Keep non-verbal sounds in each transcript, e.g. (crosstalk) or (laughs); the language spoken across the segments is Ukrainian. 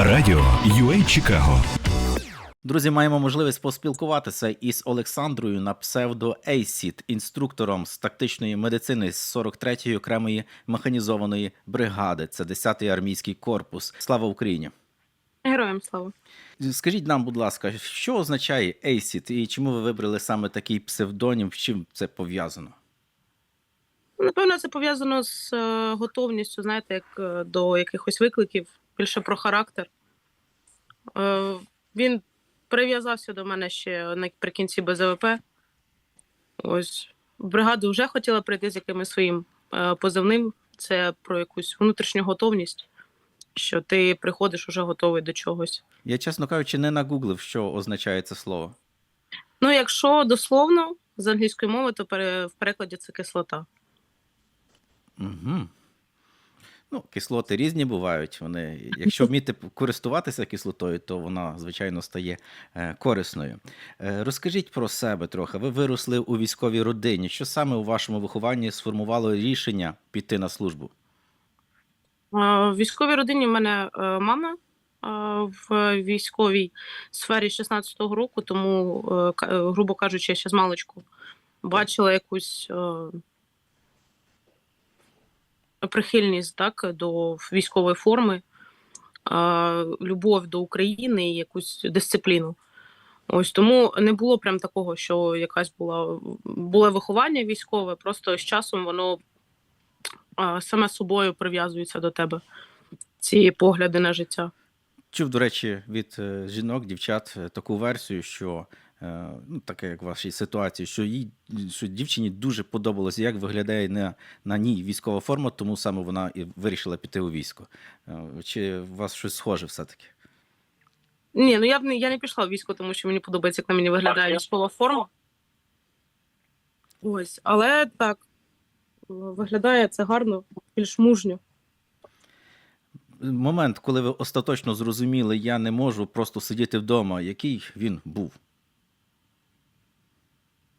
Радіо UA Чикаго. Друзі, маємо можливість поспілкуватися із Олександрою на псевдо Ейсіт, інструктором з тактичної медицини з 43-ї окремої механізованої бригади. Це 10-й армійський корпус. Слава Україні! Героям слава. Скажіть нам, будь ласка, що означає Ейсіт і чому ви вибрали саме такий псевдонім? З чим це пов'язано? Напевно, це пов'язано з е, готовністю, знаєте, як е, до якихось викликів, більше про характер. Е, він прив'язався до мене ще наприкінці БЗВП. Ось бригаду вже хотіла прийти з якимось своїм е, позивним. Це про якусь внутрішню готовність, що ти приходиш уже готовий до чогось. Я, чесно кажучи, не нагуглив, що означає це слово. Ну, якщо дословно з англійської мови, то пере- в перекладі це кислота. Угу. Ну, кислоти різні бувають. Вони, якщо вміти користуватися кислотою, то вона, звичайно, стає е, корисною. Е, розкажіть про себе трохи. Ви виросли у військовій родині. Що саме у вашому вихованні сформувало рішення піти на службу? В військовій родині в мене е, мама в військовій сфері 16-го року, тому, грубо кажучи, я ще з маличку бачила якусь прихильність так, до військової форми, любов до України і якусь дисципліну. Ось тому не було прям такого, що якась була було виховання військове, просто з часом воно саме собою прив'язується до тебе. Ці погляди на життя. Чув, до речі, від е, жінок, дівчат е, таку версію, що ну, таке як в вашій ситуації, що їй що дівчині дуже подобалося, як виглядає на, на ній військова форма, тому саме вона і вирішила піти у військо. Е, Чи у вас щось схоже все-таки? Ні, ну я б не я не пішла в військо, тому що мені подобається, як на мені виглядає військова форма. Ось, але так виглядає це гарно, більш мужньо. Момент, коли ви остаточно зрозуміли, я не можу просто сидіти вдома, який він був?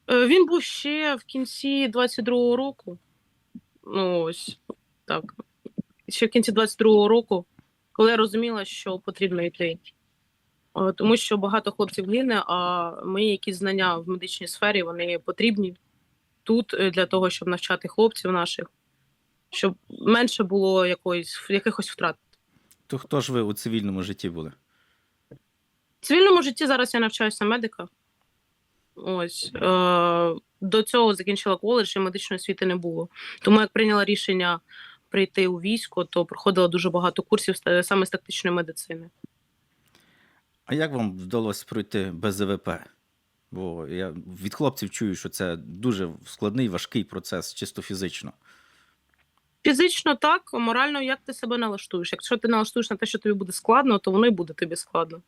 Е, Він був ще в кінці 22-го року. Ну, ось так. Ще в кінці 22-го року, коли я розуміла, що потрібно йти. Е, Тому що багато хлопців гине, а мої якісь знання в медичній сфері вони потрібні тут е, для того, щоб навчати хлопців наших, щоб менше було якоїсь, якихось втрат. То хто ж ви у цивільному житті були? В цивільному житті зараз я навчаюся медика. Ось е, до цього закінчила коледж і медичної освіти не було. Тому як прийняла рішення прийти у військо, то проходила дуже багато курсів саме з тактичної медицини. А як вам вдалося пройти без ЗВП? Бо я від хлопців чую, що це дуже складний, важкий процес, чисто фізично. Фізично так, морально, як ти себе налаштуєш. Якщо ти налаштуєш на те, що тобі буде складно, то воно і буде тобі складно.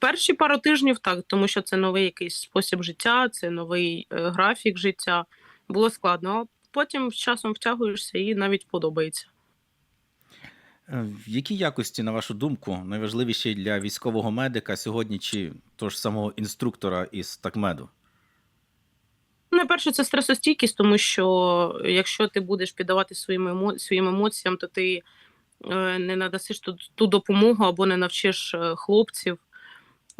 Перші пару тижнів так, тому що це новий якийсь спосіб життя, це новий е, графік життя. Було складно, а потім з часом втягуєшся і навіть подобається. Е, Які якості, на вашу думку, найважливіші для військового медика сьогодні чи того ж самого інструктора із такмеду? Найперше, це стресостійкість, тому що якщо ти будеш піддавати своїм, емо... своїм емоціям, то ти е, не надасиш ту, ту допомогу або не навчиш е, хлопців.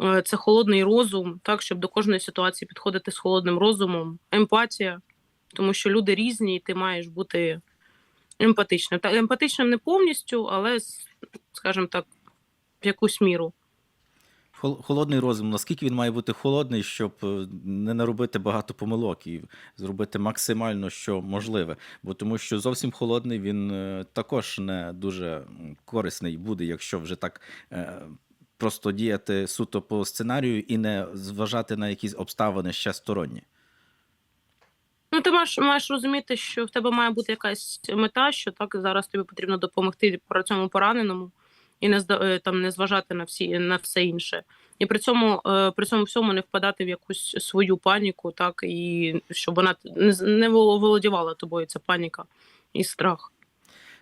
Е, це холодний розум, так, щоб до кожної ситуації підходити з холодним розумом, емпатія, тому що люди різні, і ти маєш бути емпатичним. Та емпатичним не повністю, але, скажімо так, в якусь міру. Холодний розум, наскільки він має бути холодний, щоб е, не наробити багато помилок і зробити максимально, що можливе. Бо тому що зовсім холодний він е, також не дуже корисний буде, якщо вже так просто діяти суто по сценарію і не зважати на якісь обставини ще сторонні. Ну, ти маєш, маєш розуміти, що в тебе має бути якась мета, що так зараз тобі потрібно допомогти про цьому пораненому і не е, там не зважати на всі на все інше. І при цьому е, при цьому всьому не впадати в якусь свою паніку, так і щоб вона не не володівала тобою ця паніка і страх.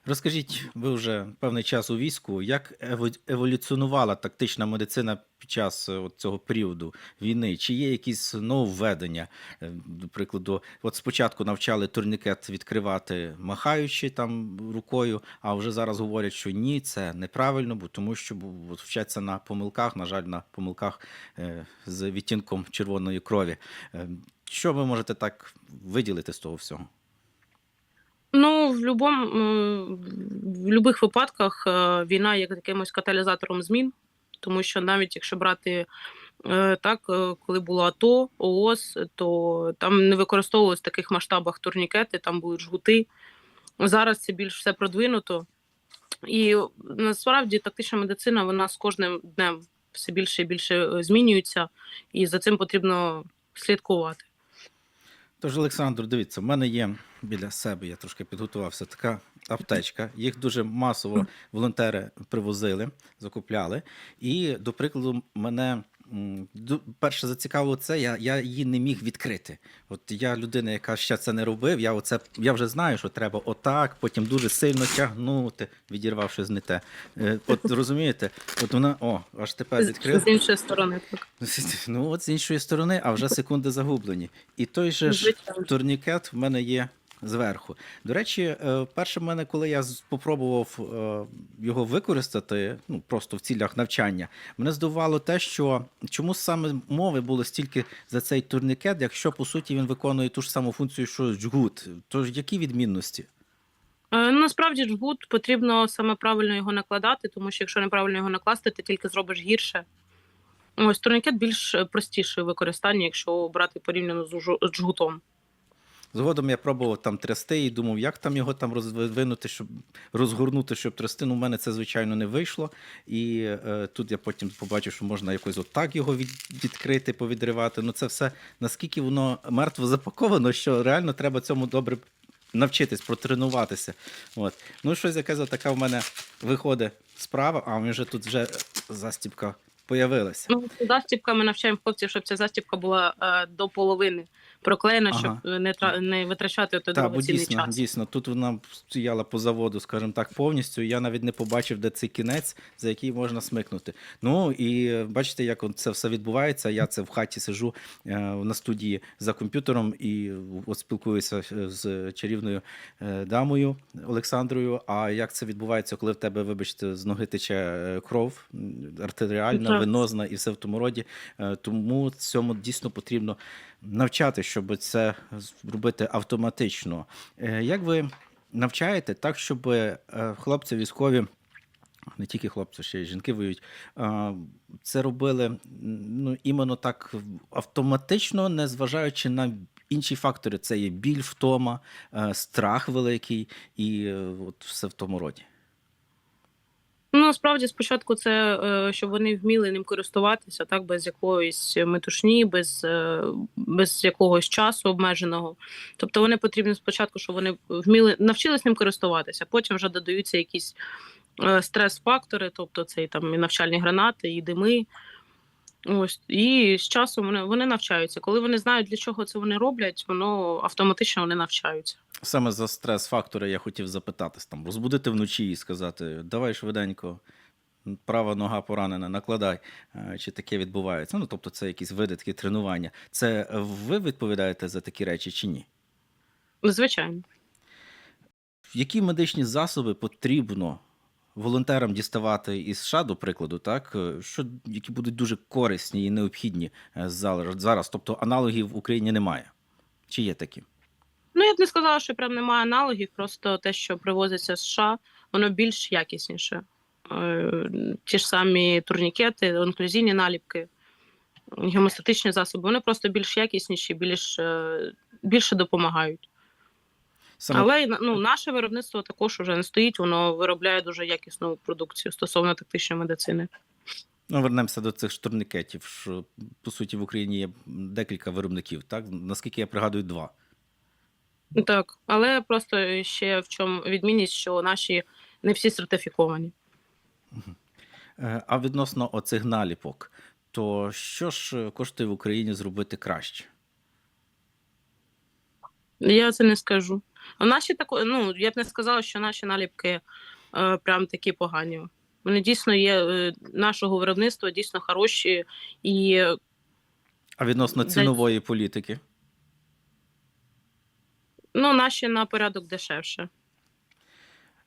Розкажіть, ви вже певний час у війську, як ево- еволюціонувала тактична медицина під час е, от цього періоду війни? Чи є якісь нововведення? Е, До прикладу, от спочатку навчали турнікет відкривати, махаючи там рукою, а вже зараз говорять, що ні, це неправильно, бо тому що от вчаться на помилках, на жаль, на помилках е, з відтінком червоної крові. Що ви можете так виділити з того всього? В любом, е, в будь-яких випадках е, війна є якимось каталізатором змін, тому що навіть якщо брати е, так, е, коли було АТО, ООС, то там не використовувалось в таких масштабах турнікети, там були жгути. Зараз це більш все продвинуто. І насправді тактична медицина вона з кожним днем все більше і більше е, змінюється, і за цим потрібно слідкувати. Тож, Олександр, дивіться, в мене є біля себе, я трошки підготувався, така аптечка. Їх дуже масово волонтери привозили, закупляли. І, до прикладу, мене перше зацікавило це, я, я її не міг відкрити. От я людина, яка ще це не робив, я, оце, я вже знаю, що треба отак, потім дуже сильно тягнути, відірвавши з не те. Е, От (laughs) розумієте, от вона, о, аж тепер З, відкрила. з іншої сторони, так. Ну, от з іншої сторони, а вже секунди загублені. І той же ж турнікет в мене є зверху. До речі, е, перше в мене, коли я попробував е, його використати, ну просто в цілях навчання, мене здивувало те, що чому саме мови було стільки за цей турнікет, якщо по суті він виконує ту ж саму функцію, що джгут. Тож які відмінності? Е, насправді жгут потрібно саме правильно його накладати, тому що якщо неправильно його накласти, ти тільки зробиш гірше. Ось турнікет більш е, простіший у використанні, якщо брати порівняно з жу- з жгутом. Згодом я пробував там трясти і думав, як там його там розвинути, щоб розгорнути, щоб трясти. Ну, у мене це, звичайно, не вийшло. І е, тут я потім побачив, що можна якось отак його від, відкрити, повідривати. Ну, це все наскільки воно мертво запаковано, що реально треба цьому добре навчитись, протренуватися. От. Ну, щось яке така в мене виходить справа, а вже тут вже застібка появилася. Ну, застібка ми навчаємо хлопців, щоб ця застібка була е, до половини проклеєна, Ага. щоб не, тра- не витрачати той Так, бо дійсно, час. дійсно, тут вона стояла по заводу, скажімо так, повністю. Я навіть не побачив, де цей кінець, за який можна смикнути. Ну і е, бачите, як це все відбувається. Я це в хаті сижу е, на студії за комп'ютером і от спілкуюся е, з чарівною е, дамою Олександрою. А як це відбувається, коли в тебе, вибачте, з ноги тече е, кров артеріальна, Так. венозна і все в тому роді. Е, Тому цьому дійсно потрібно навчати, щоб це робити автоматично. Е, Як ви навчаєте так, щоб е, хлопці військові, не тільки хлопці, ще й жінки воюють, це робили ну, іменно так автоматично, не зважаючи на інші фактори: це є біль, втома, е, страх великий і от все в тому роді. Ну, насправді, спочатку це е, щоб вони вміли ним користуватися, так, без якоїсь метушні, без, е, без якогось часу обмеженого. Тобто вони потрібні спочатку, щоб вони вміли навчились ним користуватися, потім вже додаються якісь е, стрес-фактори, тобто це і там і навчальні гранати, і дими. Ось, і з часом вони, вони навчаються. Коли вони знають, для чого це вони роблять, воно автоматично вони навчаються. Саме за стрес-фактори я хотів запитатись там, розбудити вночі і сказати: давай швиденько, права нога поранена, накладай. Е, Чи таке відбувається? Ну, тобто, це якісь види, такі тренування. Це ви відповідаєте за такі речі чи ні? Звичайно. Які медичні засоби потрібно волонтерам діставати із США, до прикладу, так? е, Що, які будуть дуже корисні і необхідні е, зараз? Тобто аналогів в Україні немає. Чи є такі? Ну, я б не сказала, що прям немає аналогів, просто те, що привозиться з США, воно більш якісніше. Е, Ті ж самі турнікети, інклюзійні наліпки, гемостатичні засоби, вони просто більш якісніші, більш, більше допомагають. Саме Але ну, наше виробництво також уже не стоїть, воно виробляє дуже якісну продукцію стосовно тактичної медицини. Ну, вернемося до цих штурникетів. Що, по суті, в Україні є декілька виробників, так? Наскільки я пригадую, два. Так, але просто ще в чому відмінність, що наші не всі сертифіковані. Е, А відносно оцих наліпок, то що ж коштує в Україні зробити краще? Я це не скажу. Наші тако, ну я б не сказала, що наші наліпки е, прям такі погані. Вони дійсно є е, нашого виробництва, дійсно хороші і А відносно цінової політики? ну, наші на порядок дешевше.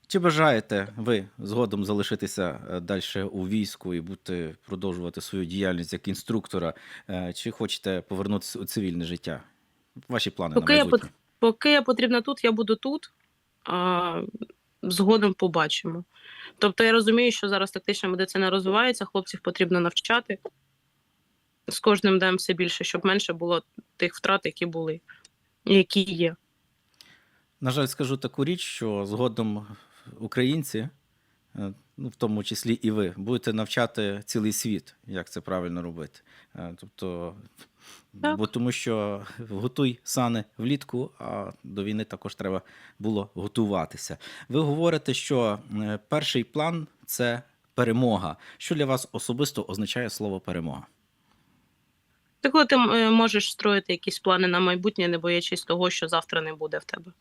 Чи бажаєте ви згодом залишитися далі у війську і бути продовжувати свою діяльність як інструктора? Е, Чи хочете повернутися у цивільне життя? Ваші плани Поки на я майбутнє? Поки я потрібна тут, я буду тут, а згодом побачимо. Тобто я розумію, що зараз тактична медицина розвивається, хлопців потрібно навчати. З кожним днем все більше, щоб менше було тих втрат, які були, які є. На жаль, скажу таку річ, що згодом українці, е, ну в тому числі і ви, будете навчати цілий світ, як це правильно робити. Е, Тобто, Так. бо тому що готуй сани влітку, а до війни також треба було готуватися. Ви говорите, що е, перший план це перемога. Що для вас особисто означає слово перемога? Ти коли ти е, можеш строїти якісь плани на майбутнє, не боячись того, що завтра не буде в тебе.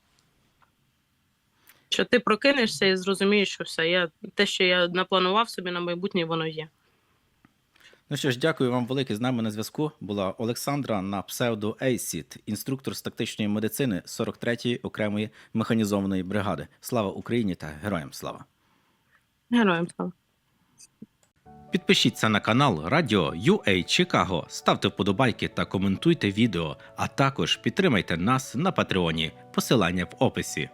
Що ти прокинешся і зрозумієш, що все, я, те, що я напланував собі на майбутнє, воно є. Ну що ж, дякую вам велике. З нами на зв'язку була Олександра на псевдо Ейсіт, інструктор з тактичної медицини 43-ї окремої механізованої бригади. Слава Україні та героям слава! Героям слава. Підпишіться на канал Радіо UA Чикаго, ставте вподобайки та коментуйте відео, а також підтримайте нас на Патреоні. Посилання в описі.